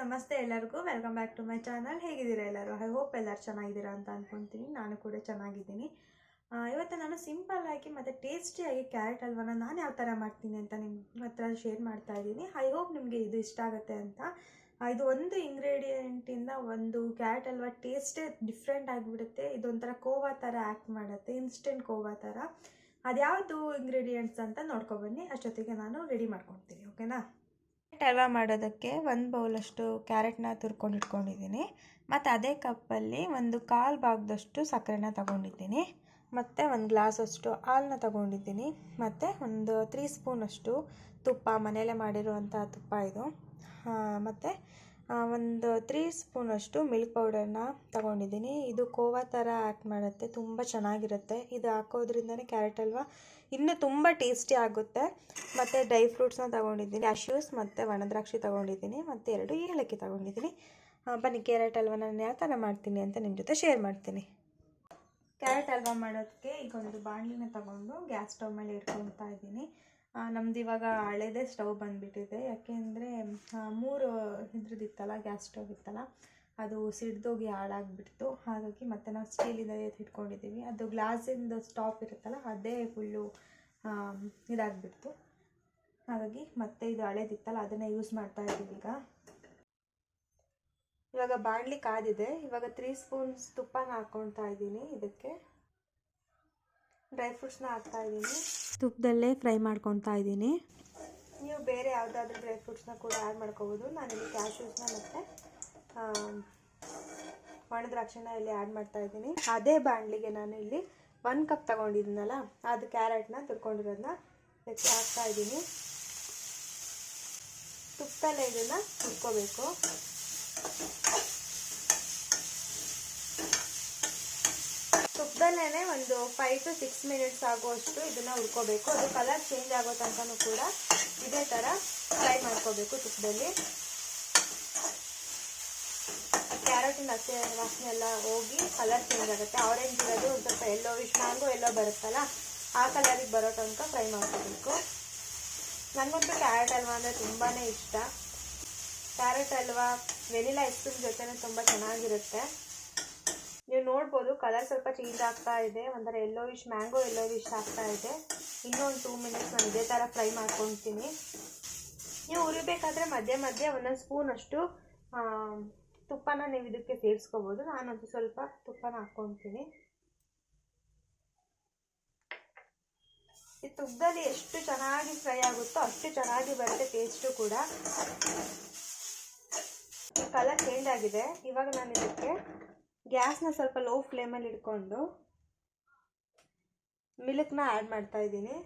ನಮಸ್ತೆ ಎಲ್ಲರಿಗೂ. Welcome back to my channel ಹೇಗಿದ್ದೀರಾ ಎಲ್ಲರೂ? ಐ ಹೋಪ್ ಎಲ್ಲರೂ ಚೆನ್ನಾಗಿದ್ದೀರಾ ಅಂತ ಅಂದ್ಕೊತೀನಿ ನಾನು ಕೂಡ ಚೆನ್ನಾಗಿದ್ದೀನಿ. ಇವತ್ತು ನಾನು ಸಿಂಪಲ್ ಆಗಿ ಮತ್ತು ಟೇಸ್ಟಿಯಾಗಿ ಕ್ಯಾರೆಟ್ ಹಲ್ವನ ನಾನು ಯಾವ ಥರ ಮಾಡ್ತೀನಿ ಅಂತ ನಿಮ್ಮ ಹತ್ರ ಶೇರ್ ಮಾಡ್ತಾ ಇದ್ದೀನಿ. ಐ ಹೋಪ್ ನಿಮಗೆ ಇದು ಇಷ್ಟ ಆಗುತ್ತೆ ಅಂತ. ಇದು ಒಂದು ಇಂಗ್ರೀಡಿಯೆಂಟಿಂದ ಒಂದು ಕ್ಯಾರೆಟ್ ಹಲ್ವ ಟೇಸ್ಟೇ ಡಿಫ್ರೆಂಟ್ ಆಗಿಬಿಡುತ್ತೆ. ಇದೊಂಥರ ಕೋವಾ ಥರ ಆ್ಯಕ್ಟ್ ಮಾಡುತ್ತೆ. ಇನ್ಸ್ಟೆಂಟ್ ಕೋವಾ ಥರ ಅದ್ಯಾವುದು ಇಂಗ್ರೀಡಿಯೆಂಟ್ಸ್ ಅಂತ ನೋಡ್ಕೊಬನ್ನಿ ಅಷ್ಟೊತ್ತಿಗೆ ನಾನು ರೆಡಿ ಮಾಡ್ಕೊತೀನಿ. ಓಕೆನಾ ಹಲ್ವಾ ಮಾಡೋದಕ್ಕೆ ಒಂದು ಬೌಲಷ್ಟು ಕ್ಯಾರೆಟ್ನ ತುರ್ಕೊಂಡು ಇಟ್ಕೊಂಡಿದ್ದೀನಿ. ಮತ್ತು ಅದೇ ಕಪ್ಪಲ್ಲಿ ಒಂದು ಕಾಲು ಭಾಗದಷ್ಟು ಸಕ್ಕರೆನ ತಗೊಂಡಿದ್ದೀನಿ. ಮತ್ತು ಒಂದು ಗ್ಲಾಸಷ್ಟು ಹಾಲನ್ನ ತಗೊಂಡಿದ್ದೀನಿ. ಮತ್ತು ಒಂದು ತ್ರೀ ಸ್ಪೂನಷ್ಟು ತುಪ್ಪ, ಮನೆಯಲ್ಲೇ ಮಾಡಿರುವಂಥ ತುಪ್ಪ ಇದು. ಮತ್ತು ಒಂದು ತ್ರೀ ಸ್ಪೂನಷ್ಟು ಮಿಲ್ಕ್ ಪೌಡರ್ನ ತಗೊಂಡಿದ್ದೀನಿ. ಇದು ಕೋವಾ ಥರ ಆ್ಯಕ್ಟ್ ಮಾಡುತ್ತೆ, ತುಂಬ ಚೆನ್ನಾಗಿರುತ್ತೆ. ಇದು ಹಾಕೋದ್ರಿಂದನೇ ಕ್ಯಾರೆಟ್ ಹಲ್ವಾ ಇನ್ನೂ ತುಂಬ ಟೇಸ್ಟಿ ಆಗುತ್ತೆ. ಮತ್ತು ಡ್ರೈ ಫ್ರೂಟ್ಸ್ನ ತಗೊಂಡಿದ್ದೀನಿ. ಅಶ್ಯೂಸ್ ಮತ್ತು ಒಣದ್ರಾಕ್ಷಿ ತಗೊಂಡಿದ್ದೀನಿ. ಮತ್ತು ಎರಡು ಏಲಕ್ಕಿ ತಗೊಂಡಿದ್ದೀನಿ. ಬನ್ನಿ ಕ್ಯಾರೆಟ್ ಹಲ್ವಾನ ನಾನು ಯಾವ ಥರ ಮಾಡ್ತೀನಿ ಅಂತ ನಿಮ್ಮ ಜೊತೆ ಶೇರ್ ಮಾಡ್ತೀನಿ. ಕ್ಯಾರೆಟ್ ಹಲ್ವಾ ಮಾಡೋದಕ್ಕೆ ಈಗ ಒಂದು ಬಾಣಲಿನ ತಗೊಂಡು ಗ್ಯಾಸ್ ಸ್ಟವ್ ಮೇಲೆ ಇಟ್ಕೊತಾ ಇದ್ದೀನಿ. ನಮ್ದು ಇವಾಗ ಹಳೇದೇ ಸ್ಟವ್ ಬಂದುಬಿಟ್ಟಿದೆ. ಯಾಕೆಂದರೆ ಮೂರು ಇದ್ರದ್ದಿತ್ತಲ್ಲ ಗ್ಯಾಸ್ ಸ್ಟವ್ ಇತ್ತಲ್ಲ, ಅದು ಸಿಡ್ದೋಗಿ ಹಾಳಾಗ್ಬಿಡ್ತು. ಹಾಗಾಗಿ ಮತ್ತೆ ನಾವು ಸ್ಟೀಲಿಂದ ಇಟ್ಕೊಂಡಿದ್ದೀವಿ. ಅದು ಗ್ಲಾಸಿಂದ ಸ್ಟಾಪ್ ಇರುತ್ತಲ್ಲ, ಅದೇ ಫುಲ್ಲು ಇದಾಗ್ಬಿಡ್ತು. ಹಾಗಾಗಿ ಮತ್ತೆ ಇದು ಹಳೇದಿತ್ತಲ್ಲ, ಅದನ್ನೇ ಯೂಸ್ ಮಾಡ್ತಾ ಇದ್ದೀವಿ ಈಗ. ಇವಾಗ ಬಾಣಲಿ ಕಾದಿದೆ. ಇವಾಗ ತ್ರೀ ಸ್ಪೂನ್ಸ್ ತುಪ್ಪನ ಹಾಕ್ಕೊಳ್ತಾ ಇದ್ದೀನಿ ಇದಕ್ಕೆ. ಡ್ರೈ ಫ್ರೂಟ್ಸ್ನ ಹಾಕ್ತಾ ಇದ್ದೀನಿ. ತುಪ್ಪದಲ್ಲೇ ಫ್ರೈ ಮಾಡ್ಕೊತಾ ಇದ್ದೀನಿ. ನೀವು ಬೇರೆ ಯಾವುದಾದ್ರೂ ಡ್ರೈ ಫ್ರೂಟ್ಸ್ನ ಕೂಡ ಆ್ಯಡ್ ಮಾಡ್ಕೋಬೋದು. ಇಲ್ಲಿ ಕ್ಯಾಶ್ಯೂಸ್ನ ಮತ್ತು ಒಣ ದ್ರಾಕ್ಷಿನ ಇಲ್ಲಿ ಆ್ಯಡ್ ಮಾಡ್ತಾ ಇದ್ದೀನಿ. ಅದೇ ಬಾಣಲಿಗೆ ನಾನು ಇಲ್ಲಿ ಒಂದು ಕಪ್ ತಗೊಂಡಿದ್ದೀನಲ್ಲ ಅದು ಕ್ಯಾರೆಟ್ನ ತುರ್ಕೊಂಡಿರೋದನ್ನ ಹೆಚ್ಚು ಹಾಕ್ತಾ ಇದ್ದೀನಿ. ತುಪ್ಪದಲ್ಲೇ ಇದನ್ನು ಹುರ್ಕೋಬೇಕು. ತುಪ್ಪದಲ್ಲೇ ಒಂದು ಫೈವ್ ಟು ಸಿಕ್ಸ್ ಮಿನಿಟ್ಸ್ ಆಗುವಷ್ಟು ಇದನ್ನು ಹುರ್ಕೋಬೇಕು. ಅದು ಕಲರ್ ಚೇಂಜ್ ಆಗೋ ತನಕನೂ ಕೂಡ ಇದೇ ಥರ ಫ್ರೈ ಮಾಡ್ಕೋಬೇಕು ತುಪ್ಪದಲ್ಲಿ. ಕ್ಯಾರೆಟಿನ ಹಸಿ ವಾಸನೆ ಎಲ್ಲ ಹೋಗಿ ಕಲರ್ ಚೇಂಜ್ ಆಗುತ್ತೆ. ಆರೆಂಜ್ ಇರೋದು ಒಂದು ಸ್ವಲ್ಪ ಎಲ್ಲೋ ವಿಶ್ ಎಲ್ಲೋ ಬರುತ್ತಲ್ಲ, ಆ ಕಲರಿಗೆ ಬರೋ ತನಕ ಫ್ರೈ ಮಾಡ್ಕೋಬೇಕು. ನನಗಂತೂ ಕ್ಯಾರೆಟ್ ಹಲ್ವಾ ಅಂದರೆ ತುಂಬಾ ಇಷ್ಟ. Carrot halwa vanilla ice cream ಜೊತೆನೇ ತುಂಬ ಚೆನ್ನಾಗಿರುತ್ತೆ. ನೀವು ನೋಡ್ಬೋದು ಕಲರ್ ಸ್ವಲ್ಪ ಚೇಂಜ್ ಆಗ್ತಾ ಇದೆ. ಒಂಥರ yellowish mango yellowish ಆಗ್ತಾ ಇದೆ. ಇನ್ನೊಂದು ಟೂ ಮಿನಿಟ್ಸ್ ನಾನು ಇದೇ ಥರ ಫ್ರೈ ಮಾಡ್ಕೊತೀನಿ. ನೀವು ಉರಿಬೇಕಾದ್ರೆ ಮಧ್ಯೆ ಮಧ್ಯೆ ಒಂದೊಂದು ಸ್ಪೂನ್ ಅಷ್ಟು ತುಪ್ಪನ ನೀವು ಇದಕ್ಕೆ ಸೇರಿಸ್ಕೋಬೋದು. ನಾನಂತೂ ಸ್ವಲ್ಪ ತುಪ್ಪನ ಹಾಕ್ಕೊತೀನಿ ಈ ತುಪ್ಪದಲ್ಲಿ ಎಷ್ಟು ಚೆನ್ನಾಗಿ ಫ್ರೈ ಆಗುತ್ತೋ ಅಷ್ಟು ಚೆನ್ನಾಗಿ ಬರುತ್ತೆ ಟೇಸ್ಟು ಕೂಡ. ಕಲರ್ ಚೇಂಜ್ ಆಗಿದೆ. ಇವಾಗ ನಾನು ಇದಕ್ಕೆ ಗ್ಯಾಸ್ನ ಸ್ವಲ್ಪ ಲೋ ಫ್ಲೇಮಲ್ಲಿ ಇಟ್ಕೊಂಡು ಮಿಲ್ಕ್ನ ಆ್ಯಡ್ ಮಾಡ್ತಾ ಇದ್ದೀನಿ.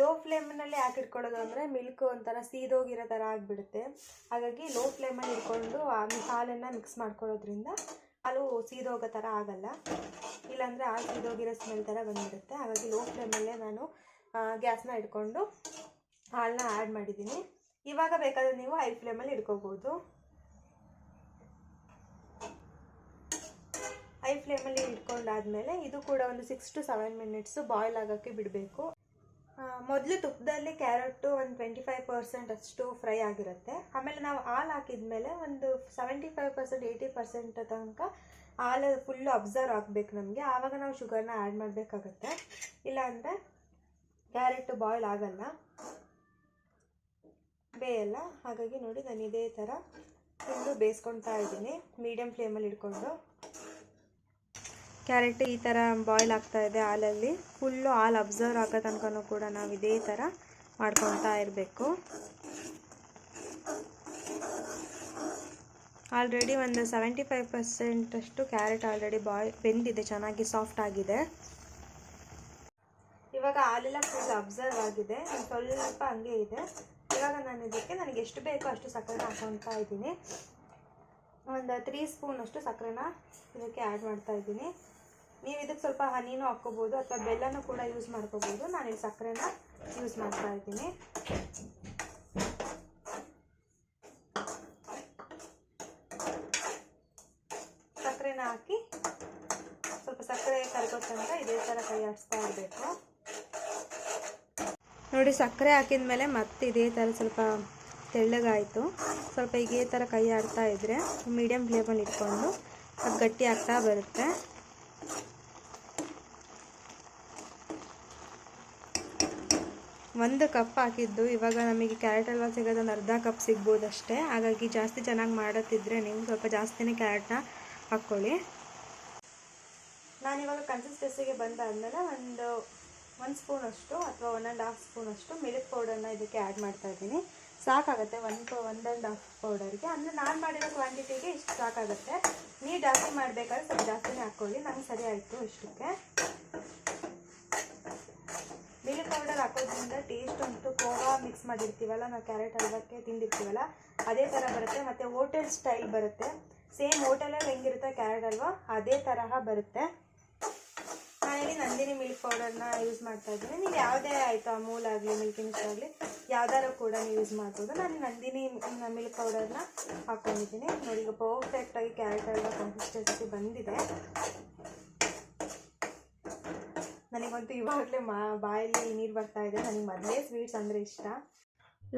ಲೋ ಫ್ಲೇಮ್ನಲ್ಲಿ ಯಾಕೆ ಇಟ್ಕೊಳ್ಳೋದು ಅಂದರೆ ಮಿಲ್ಕ್ ಒಂಥರ ಸೀದೋಗಿರೋ ಥರ ಆಗಿಬಿಡುತ್ತೆ. ಹಾಗಾಗಿ ಲೋ ಫ್ಲೇಮಲ್ಲಿ ಇಟ್ಕೊಂಡು ಆ ಹಾಲನ್ನು ಮಿಕ್ಸ್ ಮಾಡ್ಕೊಳ್ಳೋದ್ರಿಂದ ಹಾಲು ಸೀದೋಗೋ ಥರ ಆಗಲ್ಲ. ಇಲ್ಲಾಂದರೆ ಹಾಲು ಸೀದೋಗಿರೋ ಸ್ಮೆಲ್ ಥರ ಬಂದ್ಬಿಡುತ್ತೆ. ಹಾಗಾಗಿ ಲೋ ಫ್ಲೇಮಲ್ಲೇ ನಾನು ಗ್ಯಾಸ್ನ ಇಟ್ಕೊಂಡು ಹಾಲನ್ನ ಆ್ಯಡ್ ಮಾಡಿದ್ದೀನಿ. ಇವಾಗ ಬೇಕಾದರೆ ನೀವು ಹೈ ಫ್ಲೇಮಲ್ಲಿ ಇಟ್ಕೋಬೋದು ಹೈ ಫ್ಲೇಮಲ್ಲಿ ಇಟ್ಕೊಂಡಾದ್ಮೇಲೆ ಇದು ಕೂಡ ಒಂದು six to seven minutes boil ಆಗೋಕ್ಕೆ ಬಿಡಬೇಕು. ಮೊದಲು ತುಪ್ಪದಲ್ಲಿ ಕ್ಯಾರೆಟು ಒಂದು ಟ್ವೆಂಟಿ ಫೈವ್ ಪರ್ಸೆಂಟ್ ಅಷ್ಟು ಫ್ರೈ ಆಗಿರುತ್ತೆ. ಆಮೇಲೆ ನಾವು ಹಾಲು ಹಾಕಿದ್ಮೇಲೆ ಒಂದು seventy five percent eighty percent ತನಕ ಹಾಲು ಫುಲ್ಲು ಅಬ್ಸರ್ವ್ ಆಗಬೇಕು ನಮಗೆ. ಆವಾಗ ನಾವು ಶುಗರ್ನ ಆ್ಯಡ್ ಮಾಡಬೇಕಾಗತ್ತೆ. ಇಲ್ಲಾಂದರೆ ಕ್ಯಾರೆಟು ಬಾಯ್ಲ್ ಆಗಲ್ಲ. ಬೇಯಲ್ಲ. ಹಾಗಾಗಿ ನೋಡಿ ನಾನು ಇದೇ ಥರ ಫುಲ್ಲು ಬೇಯಿಸ್ಕೊತಾ ಇದ್ದೀನಿ. ಮೀಡಿಯಮ್ ಫ್ಲೇಮಲ್ಲಿ ಇಟ್ಕೊಂಡು. ಕ್ಯಾರೆಟ್ ಈ ಥರ ಬಾಯ್ಲ್ ಆಗ್ತಾ ಇದೆ ಹಾಲಲ್ಲಿ. ಫುಲ್ಲು ಹಾಲು ಅಬ್ಸರ್ವ್ ಆಗೋ ತನಕನೂ ಕೂಡ ನಾವು ಇದೇ ಥರ ಮಾಡ್ಕೊತಾ ಇರಬೇಕು. ಆಲ್ರೆಡಿ ಒಂದು ಸೆವೆಂಟಿ ಫೈವ್ ಪರ್ಸೆಂಟಷ್ಟು ಕ್ಯಾರೆಟ್ ಆಲ್ರೆಡಿ ಬಾಯ್ ಬೆಂದಿದೆ, ಚೆನ್ನಾಗಿ ಸಾಫ್ಟ್ ಆಗಿದೆ. ಇವಾಗ ಹಾಲೆಲ್ಲ ಫುಲ್ ಅಬ್ಸರ್ವ್ ಆಗಿದೆ, ಸ್ವಲ್ಪ ಹಂಗೆ ಇದೆ. ಇವಾಗ ನಾನು ಇದಕ್ಕೆ ನನಗೆ ಎಷ್ಟು ಬೇಕೋ ಅಷ್ಟು ಸಕ್ಕರೆ ಹಾಕೊತಾ ಇದ್ದೀನಿ. ಒಂದು ತ್ರೀ ಸ್ಪೂನಷ್ಟು ಸಕ್ಕರೆನ ಇದಕ್ಕೆ ಆ್ಯಡ್ ಮಾಡ್ತಾ ಇದ್ದೀನಿ. ನೀವು ಇದಕ್ಕೆ ಸ್ವಲ್ಪ ಹನಿನೂ ಹಾಕ್ಕೋಬೋದು ಅಥವಾ ಬೆಲ್ಲನೂ ಕೂಡ ಯೂಸ್ ಮಾಡ್ಕೋಬೋದು. ಇಲ್ಲಿ ಸಕ್ಕರೆನ ಯೂಸ್ ಮಾಡ್ತಾ ಇದ್ದೀನಿ. ಸಕ್ಕರೆನ ಹಾಕಿ ಸ್ವಲ್ಪ ಸಕ್ಕರೆ ಕರಗೋ ತನಕ ಇದೇ ಥರ ಕೈ ಆಡಿಸ್ತಾ ಇರಬೇಕು. ನೋಡಿ, ಸಕ್ಕರೆ ಹಾಕಿದ ಮೇಲೆ ಮತ್ತೆ ಇದೇ ಥರ ಸ್ವಲ್ಪ ತೆಳ್ಳಗಾಯಿತು. ಸ್ವಲ್ಪ ಈಗ ಥರ ಕೈ ಆಡ್ತಾ ಇದ್ದರೆ ಮೀಡಿಯಮ್ ಫ್ಲೇಮಲ್ಲಿ ಇಟ್ಕೊಂಡು ಅದು ಗಟ್ಟಿ ಆಗ್ತಾ ಬರುತ್ತೆ. ಒಂದು ಕಪ್ ಹಾಕಿದ್ದು. ಇವಾಗ ನಮಗೆ ಕ್ಯಾರೆಟ್ ಹಲ್ವಾ ಸಿಗೋದು ಒಂದು ಅರ್ಧ ಕಪ್ ಸಿಗ್ಬೋದು ಅಷ್ಟೇ ಹಾಗಾಗಿ ಜಾಸ್ತಿ ಚೆನ್ನಾಗಿ ಮಾಡುತ್ತಿದ್ರೆ ನೀವು ಸ್ವಲ್ಪ ಜಾಸ್ತಿನೇ ಕ್ಯಾರೆಟ್ನ ಹಾಕ್ಕೊಳ್ಳಿ. ನಾನಿವಾಗ ಕನ್ಸಿಸ್ಟೆನ್ಸಿಗೆ ಬಂದಾದಮೇಲೆ ಒಂದು ಒಂದು ಸ್ಪೂನಷ್ಟು ಅಥವಾ ಒನ್ ಆ್ಯಂಡ್ ಹಾಫ್ ಸ್ಪೂನಷ್ಟು ಮಿಲ್ಕ್ ಪೌಡರ್ನ ಇದಕ್ಕೆ ಆ್ಯಡ್ ಮಾಡ್ತಾ ಇದ್ದೀನಿ. ಸಾಕಾಗುತ್ತೆ ಒನ್ ಒನ್ ಆ್ಯಂಡ್ ಹಾಫ್ ಪೌಡರ್ಗೆ ಅಂದರೆ ನಾನು ಮಾಡಿರೋ ಕ್ವಾಂಟಿಟಿಗೆ ಇಷ್ಟು ಸಾಕಾಗುತ್ತೆ. ನೀವು ಜಾಸ್ತಿ ಮಾಡಬೇಕಾದ್ರೆ ಸ್ವಲ್ಪ ಜಾಸ್ತಿನೇ ಹಾಕ್ಕೊಳ್ಳಿ ನಂಗೆ ಸರಿ ಆಯಿತು ಇಷ್ಟಕ್ಕೆ. ಮಿಲ್ಕ್ ಪೌಡರ್ ಹಾಕೋದ್ರಿಂದ ಟೇಸ್ಟ್ ಅಂತೂ ಕೋವಾ ಮಿಕ್ಸ್ ಮಾಡಿರ್ತೀವಲ್ಲ, ನಾವು ಕ್ಯಾರೆಟ್ ಹಲ್ವಕ್ಕೆ ತಿಂದಿರ್ತೀವಲ್ಲ, ಅದೇ ಥರ ಬರುತ್ತೆ. ಮತ್ತು ಹೋಟೆಲ್ ಸ್ಟೈಲ್ ಬರುತ್ತೆ. ಸೇಮ್ ಹೋಟೆಲಲ್ಲಿ ಹೆಂಗಿರುತ್ತೆ ಕ್ಯಾರೆಟ್ ಹಲ್ವಾ, ಅದೇ ತರಹ ಬರುತ್ತೆ. ನಾನಿಲ್ಲಿ ನಂದಿನಿ ಮಿಲ್ಕ್ ಪೌಡರ್ನ ಯೂಸ್ ಮಾಡ್ತಾ ಇದ್ದೀನಿ. ನೀವು ಯಾವುದೇ ಆಯಿತು ಅಮೂಲ್ ಆಗಲಿ ಮಿಲ್ಕ್ ಆಗಲಿ ಯಾವ್ದಾರು ಕೂಡ ನೀವು ಯೂಸ್ ಮಾಡ್ಬೋದು. ನಾನು ನಂದಿನಿ ಮಿಲ್ಕ್ ಪೌಡರ್ನ ಹಾಕೊಂಡಿದ್ದೀನಿ. ನೋಡಿ, ಈಗ ಪರ್ಫೆಕ್ಟಾಗಿ ಕ್ಯಾರೆಟ್ ಹಲ್ವಾ ಕನ್ಸಿಸ್ಟೆನ್ಸಿ ಬಂದಿದೆ. ನನಗಂತೂ ಇವಾಗಲೇ ಮಾ, ಬಾಯಲ್ಲಿ ನೀರು ಬರ್ತಾ ಇದೆ. ನನಗೆ ಮೊದಲೇ ಸ್ವೀಟ್ಸ್ ಅಂದರೆ ಇಷ್ಟ.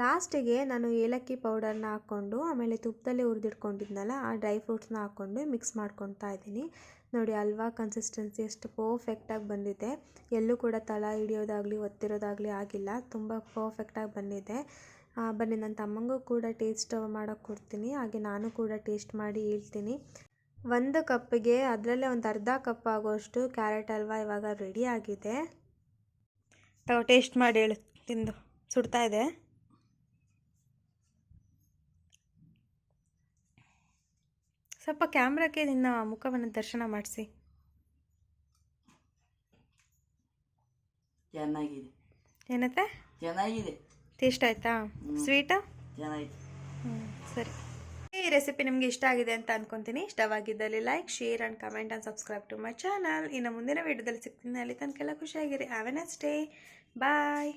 ಲಾಸ್ಟಿಗೆ ನಾನು ಏಲಕ್ಕಿ ಪೌಡರ್ನ ಹಾಕ್ಕೊಂಡು ಆಮೇಲೆ ತುಪ್ಪದಲ್ಲಿ ಹುರಿದಿಟ್ಕೊಂಡಿದ್ನಲ್ಲ, ಆ ಡ್ರೈ ಫ್ರೂಟ್ಸ್ನ ಹಾಕ್ಕೊಂಡು ಮಿಕ್ಸ್ ಮಾಡ್ಕೊತಾ ಇದ್ದೀನಿ. ನೋಡಿ, ಅಲ್ವಾ ಕನ್ಸಿಸ್ಟೆನ್ಸಿ ಎಷ್ಟು ಪರ್ಫೆಕ್ಟಾಗಿ ಬಂದಿದೆ. ಎಲ್ಲೂ ಕೂಡ ತಳ ಹಿಡಿಯೋದಾಗಲಿ, ಒತ್ತಿರೋದಾಗಲಿ ಆಗಿಲ್ಲ. ತುಂಬ ಪರ್ಫೆಕ್ಟಾಗಿ ಬಂದಿದೆ. ಬನ್ನಿ ನನ್ನ ತಮ್ಮಂಗೂ ಕೂಡ ಟೇಸ್ಟ್ ಮಾಡೋಕೆ ಕೊಡ್ತೀನಿ. ಹಾಗೆ ನಾನು ಕೂಡ ಟೇಸ್ಟ್ ಮಾಡಿ ಹೇಳ್ತೀನಿ. ಒಂದು ಕಪ್ಪಿಗೆ, ಅದರಲ್ಲೇ ಒಂದು ಅರ್ಧ ಕಪ್ ಆಗೋಷ್ಟು ಕ್ಯಾರೆಟ್ ಹಲ್ವಾ ಇವಾಗ ರೆಡಿ ಆಗಿದೆ. ಟೇಸ್ಟ್ ಮಾಡಿ ಹೇಳು, ತಿಂದು. ಸುಡ್ತಾ ಇದೆ? ಸ್ವಲ್ಪ ಕ್ಯಾಮ್ರಾಕ್ಕೆ ನಿನ್ನ ಮುಖವನ್ನು ದರ್ಶನ ಮಾಡಿಸಿ. ಚೆನ್ನಾಗಿದೆ. ಏನತ್ತೆ? ಚೆನ್ನಾಗಿದೆ. ಟೇಸ್ಟ್ ಆಯ್ತಾ? ಸ್ವೀಟಾ? ಚೆನ್ನಾಗಿದೆ. ಹ್ಞೂ ಸರಿ. ಈ ರೆಸಿಪಿ ನಿಮಗೆ ಇಷ್ಟ ಆಗಿದೆ ಅಂತ ಅನ್ಕೊಂತೀನಿ. ಇಷ್ಟವಾಗಿದ್ದಲ್ಲಿ like share and comment and subscribe to my channel. ಇನ್ನು ಮುಂದಿನ ವೀಡಿಯೋದಲ್ಲಿ ಸಿಗ್ತೀನಿ. ಅಲ್ಲಿ ತನಕೆಲ್ಲ ಖುಷಿಯಾಗಿರಿ. Have a next day bye